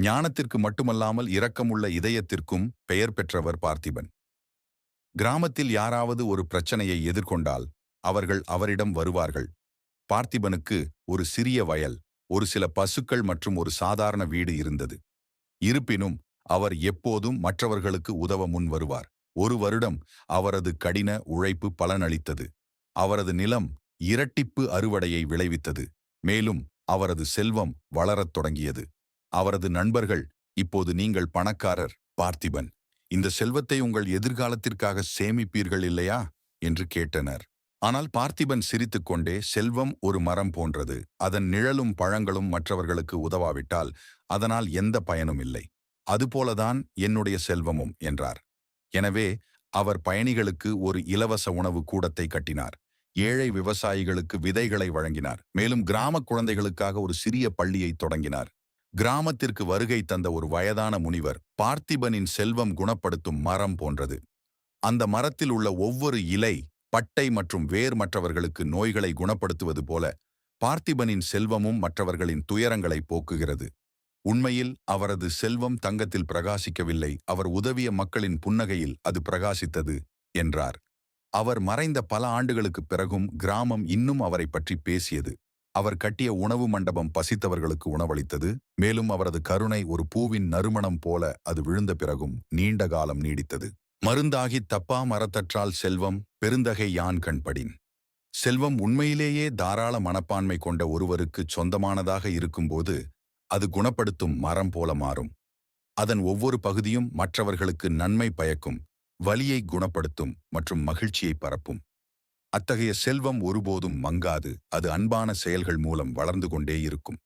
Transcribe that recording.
ஞானத்திற்கு மட்டுமல்லாமல் இரக்கமுள்ள இதயத்திற்கும் பெயர் பெற்றவர் பார்த்திபன். கிராமத்தில் யாராவது ஒரு பிரச்சனையை எதிர்கொண்டால் அவர்கள் அவரிடம் வருவார்கள். பார்த்திபனுக்கு ஒரு சிறிய வயல் ஒரு சில பசுக்கள் மற்றும் ஒரு சாதாரண வீடு இருந்தது. இருப்பினும் அவர் எப்போதும் மற்றவர்களுக்கு உதவ முன் வருவார். ஒரு வருடம் அவரது கடின உழைப்பு பலனளித்தது. அவரது நிலம் இரட்டிப்பு அறுவடையை விளைவித்தது. மேலும் அவரது செல்வம் வளரத் தொடங்கியது. அவரது நண்பர்கள் இப்போது நீங்கள் பணக்காரர் பார்த்திபன். இந்த செல்வத்தை உங்கள் எதிர்காலத்திற்காக சேமிப்பீர்கள் இல்லையா? என்று கேட்டனர். ஆனால் பார்த்திபன் சிரித்துக்கொண்டே செல்வம் ஒரு மரம் போன்றது. அதன் நிழலும் பழங்களும் மற்றவர்களுக்கு உதவாவிட்டால் அதனால் எந்த பயனும் இல்லை. அதுபோலதான் என்னுடைய செல்வமும் என்றார். எனவே அவர் பயணிகளுக்கு ஒரு இலவச உணவு கூடத்தை கட்டினார். ஏழை விவசாயிகளுக்கு விதைகளை வழங்கினார். மேலும் கிராம குழந்தைகளுக்காக ஒரு சிறிய பள்ளியை தொடங்கினார். கிராமத்திற்கு வருகை தந்த ஒரு வயதான முனிவர் பார்த்திபனின் செல்வம் குணப்படுத்தும் மரம் போன்றது. அந்த மரத்தில் உள்ள ஒவ்வொரு இலை பட்டை மற்றும் வேர் மற்றவர்களுக்கு நோய்களை குணப்படுத்துவது போல பார்த்திபனின் செல்வமும் மற்றவர்களின் துயரங்களை போக்குகிறது. உண்மையில் அவரது செல்வம் தங்கத்தில் பிரகாசிக்கவில்லை அவர் உதவிய மக்களின் புன்னகையில் அது பிரகாசித்தது என்றார். அவர் மறைந்த பல ஆண்டுகளுக்குப் பிறகும் கிராமம் இன்னும் அவரை பற்றி பேசியது. அவர் கட்டிய உணவு மண்டபம் பசித்தவர்களுக்கு உணவளித்தது. மேலும் அவரது கருணை ஒரு பூவின் நறுமணம் போல அது விழுந்த பிறகும் நீண்ட காலம் நீடித்தது. மருந்தாகி தப்பா மரத்தற்றால் செல்வம் பெருந்தகை யான் கண்படின். செல்வம் உண்மையிலேயே தாராள மனப்பான்மை கொண்ட ஒருவருக்கு சொந்தமானதாக இருக்கும்போது அது குணப்படுத்தும் மரம் போல மாறும். அதன் ஒவ்வொரு பகுதியும் மற்றவர்களுக்கு நன்மை பயக்கும் வலியை குணப்படுத்தும் மற்றும் மகிழ்ச்சியை பரப்பும். அத்தகைய செல்வம் ஒருபோதும் மங்காது. அது அன்பான செயல்கள் மூலம் வளர்ந்து கொண்டே இருக்கும்.